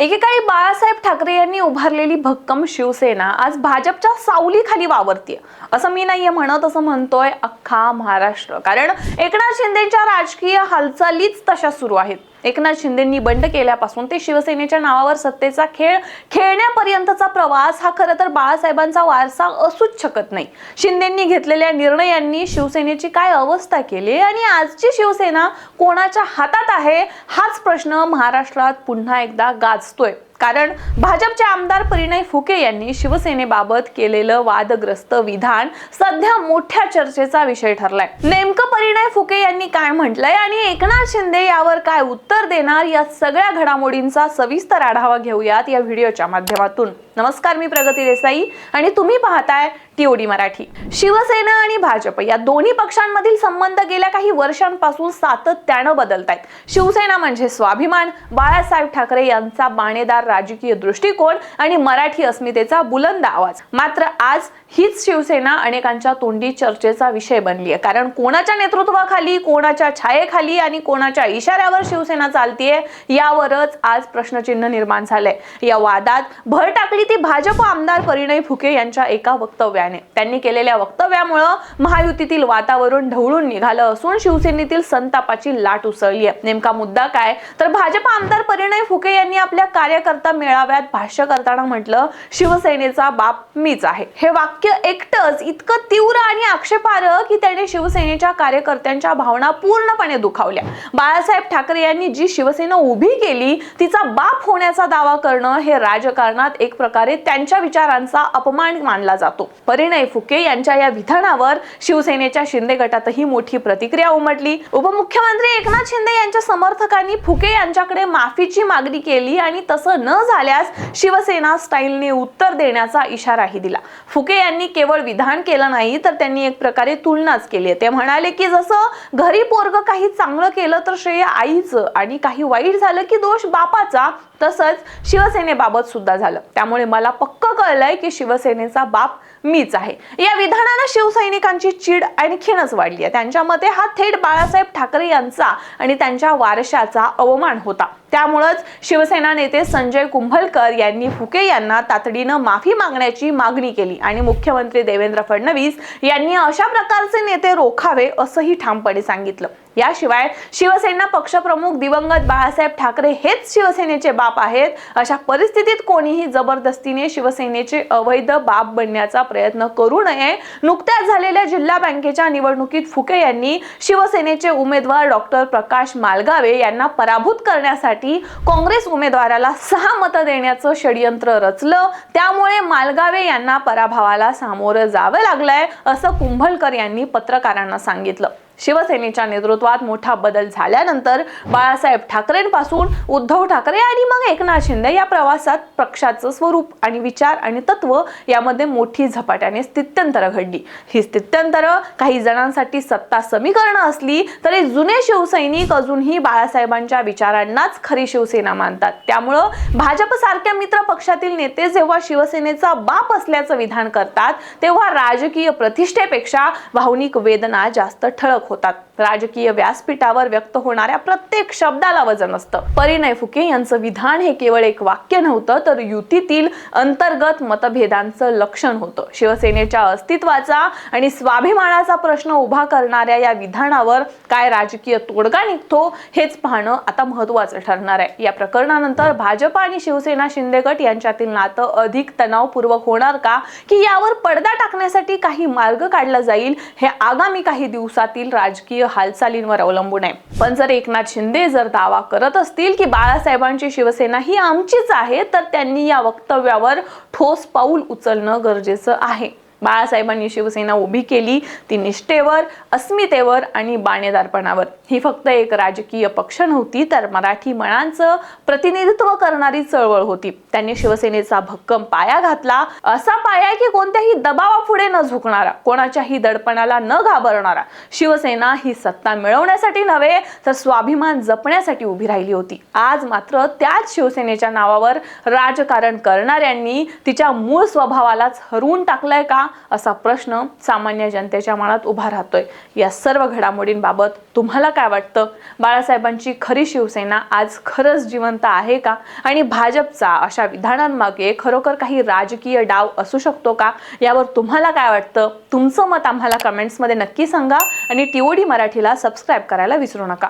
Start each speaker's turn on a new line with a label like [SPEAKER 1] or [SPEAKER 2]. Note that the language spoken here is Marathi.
[SPEAKER 1] एकेकाळी बाळासाहेब ठाकरे यांनी उभारलेली भक्कम शिवसेना आज भाजपच्या सावलीखाली वावरतीये. असं मी नाहीये म्हणत असं म्हणतोय अख्खा महाराष्ट्र. कारण एकनाथ शिंदेच्या राजकीय हालचालीच तशा सुरू आहेत. एकनाथ शिंदेंनी बंड केल्यापासून ते शिवसेनेच्या नावावर सत्तेचा खेळ खेळण्यापर्यंतचा प्रवास हा खरं तर बाळासाहेबांचा वारसा असूच शकत नाही. शिंदेंनी घेतलेल्या निर्णयांनी शिवसेनेची काय अवस्था केली आणि आजची शिवसेना कोणाच्या हातात आहे? हाच प्रश्न महाराष्ट्रात पुन्हा एकदा गाजतोय. कारण भाजपचे आमदार परिणय फुके यांनी शिवसेनेबाबत केलेलं वादग्रस्त विधान सध्या मोठ्या चर्चेचा विषय ठरलाय. नेमकं परिणय फुके यांनी काय म्हटलंय आणि एकनाथ शिंदे यावर काय उत्तर देणार या सगळ्या घडामोडींचा सविस्तर आढावा घेऊयात या व्हिडिओच्या माध्यमातून. नमस्कार मी प्रगती देसाई आणि तुम्ही पाहताय टीओडी मराठी. शिवसेना आणि भाजप या दोन्ही पक्षांमधील संबंध गेल्या काही वर्षांपासून सातत्यानं बदलत आहेत शिवसेना म्हणजे स्वाभिमान बाळासाहेब ठाकरे यांचा बाणेदार राजकीय दृष्टिकोन आणि मराठी अस्मितेचा बुलंद आवाज. मात्र आज हीच शिवसेना अनेकांच्या तोंडी चर्चेचा विषय बनली आहे. कारण कोणाच्या नेतृत्वाखाली कोणाच्या छायेखाली आणि कोणाच्या इशाऱ्यावर शिवसेना चालतीये यावरच आज प्रश्नचिन्ह निर्माण झालंय. या वादात भर टाकली ती भाजप आमदार परिणय फुके यांच्या एका वक्तव्याने. त्यांनी केलेल्या वक्तव्यामुळं महायुतीतील वातावरण ढवळून निघालं असून शिवसेनेतील संतापाची लाट उसळली आहे नेमका मुद्दा काय? तर भाजप आमदार परिणय फुके यांनी आपल्या कार्यकर्ता मेळाव्यात भाष्य करताना म्हटलं शिवसेनेचा बाप मीच आहे. हे वाक्य एकटंच इतकं तीव्र आणि आक्षेपार्ह की त्याने शिवसेनेच्या कार्यकर्त्यांच्या भावना पूर्णपणे दुखावल्या. बाळासाहेब ठाकरे यांनी जी शिवसेना उभी केली तिचा बाप होण्याचा दावा करणं हे राजकारणात एक प्रकारे त्यांच्या विचारांचा अपमान मानला जातो. परिणय फुके यांच्या या विधानावर शिवसेनेच्या शिंदे गटातही मोठी प्रतिक्रिया उमटली. उपमुख्यमंत्री एकनाथ शिंदे यांच्या समर्थकांनी फुके यांच्याकडे माफीची मागणी केली आणि तसं न झाल्यास शिवसेना स्टाईलने उत्तर देण्याचा इशाराही दिला फुके यांनी केवळ विधान केलं नाही तर त्यांनी एक प्रकारे तुलनाच केली आहे. ते म्हणाले की जसं घरी पोरग काही चांगलं केलं तर श्रेय आईचं आणि काही वाईट झालं की दोष बापाचा तसंच शिवसेनेबाबत सुद्धा झालं त्यामुळे मला पक्क कळलंय की शिवसेनेचा बाप मीच आहे. या विधानानं शिवसैनिकांची चीड आणखीनच वाढली आहे. त्यांच्या मते हा थेट बाळासाहेब ठाकरे यांचा आणि त्यांच्या वारशाचा अवमान होता. त्यामुळंच शिवसेना नेते संजय कुंभलकर यांनी फुके यांना तातडीनं माफी मागण्याची मागणी केली आणि मुख्यमंत्री देवेंद्र फडणवीस यांनी अशा प्रकारचे नेते रोखावे असंही ठामपणे सांगितलं. याशिवाय शिवसेना पक्षप्रमुख दिवंगत बाळासाहेब ठाकरे हेच शिवसेनेचे बाप आहेत. अशा परिस्थितीत कोणीही जबरदस्तीने शिवसेनेचे अवैध बाप बनण्याचा प्रयत्न करू नये. नुकत्याच झालेल्या जिल्हा बँकेच्या निवडणुकीत फुके यांनी शिवसेनेचे उमेदवार डॉक्टर प्रकाश मालगावे यांना पराभूत करण्यासाठी काँग्रेस उमेदवाराला सहा मतं देण्याचं षडयंत्र रचलं. त्यामुळे मालगावे यांना पराभवाला सामोरं जावं लागलंय असं कुंभलकर यांनी पत्रकारांना सांगितलं. शिवसेनेच्या नेतृत्वात मोठा बदल झाल्यानंतर बाळासाहेब ठाकरेंपासून उद्धव ठाकरे आणि मग एकनाथ शिंदे या प्रवासात पक्षाचं स्वरूप आणि विचार आणि तत्व यामध्ये मोठी झपाट्याने स्थित्यंतर घडली. ही स्थित्यंतर काही जणांसाठी सत्ता समीकरणं असली तरी जुने शिवसैनिक अजूनही बाळासाहेबांच्या विचारांनाच खरी शिवसेना मानतात. त्यामुळं भाजप सारख्या मित्र पक्षातील नेते जेव्हा शिवसेनेचा बाप असल्याचं विधान करतात तेव्हा राजकीय प्रतिष्ठेपेक्षा भावनिक वेदना जास्त ठळक होतात. राजकीय व्यासपीठावर व्यक्त होणाऱ्या प्रत्येक शब्दाला वजन असतं. परिणय फुके यांचं विधान हे केवळ एक वाक्य नव्हतं तर युतीतील अंतर्गत मतभेदांचं लक्षण होतं. शिवसेनेच्या अस्तित्वाचा आणि स्वाभिमानाचा प्रश्न उभा करणाऱ्या या विधानावर काय राजकीय तोडगा निघतो हेच पाहणं आता महत्वाचं ठरणार आहे. या प्रकरणानंतर भाजप आणि शिवसेना शिंदे गट यांच्यातील नातं अधिक तणावपूर्वक होणार का? की यावर पडदा टाकण्यासाठी काही मार्ग काढला जाईल हे आगामी काही दिवसातील राजकीय हालचालींवर अवलंबून आहे. पण जर एकनाथ शिंदे जर दावा करत असतील की बाळासाहेबांची शिवसेना ही आमचीच आहे तर त्यांनी या वक्तव्यावर ठोस पाऊल उचलणं गरजेचं आहे. बाळासाहेबांनी शिवसेना उभी केली ती निष्ठेवर अस्मितेवर आणि बाणेदारपणावर. ही फक्त एक राजकीय पक्ष नव्हती तर मराठी मनांचं प्रतिनिधित्व करणारी चळवळ होती. त्यांनी शिवसेनेचा भक्कम पाया घातला. असा पाया की कोणत्याही दबावापुढे न झुकणारा कोणाच्याही दडपणाला न घाबरणारा शिवसेना ही सत्ता मिळवण्यासाठी नव्हे तर स्वाभिमान जपण्यासाठी उभी राहिली होती. आज मात्र त्याच शिवसेनेच्या नावावर राजकारण करणाऱ्यांनी तिच्या मूळ स्वभावालाच हरवून टाकलंय का? असा प्रश्न सामान्य जनतेच्या मनात उभा राहतोय. या सर्व घडामोडींबाबत तुम्हाला काय वाटतं? बाळासाहेबांची खरी शिवसेना आज खरंच जिवंत आहे का? आणि भाजपचा अशा विधानांमागे खरोखर काही राजकीय डाव असू शकतो का? यावर तुम्हाला काय वाटतं? तुमचं मत आम्हाला कमेंट्समध्ये नक्की सांगा आणि टीओडी मराठीला सबस्क्राईब करायला विसरू नका.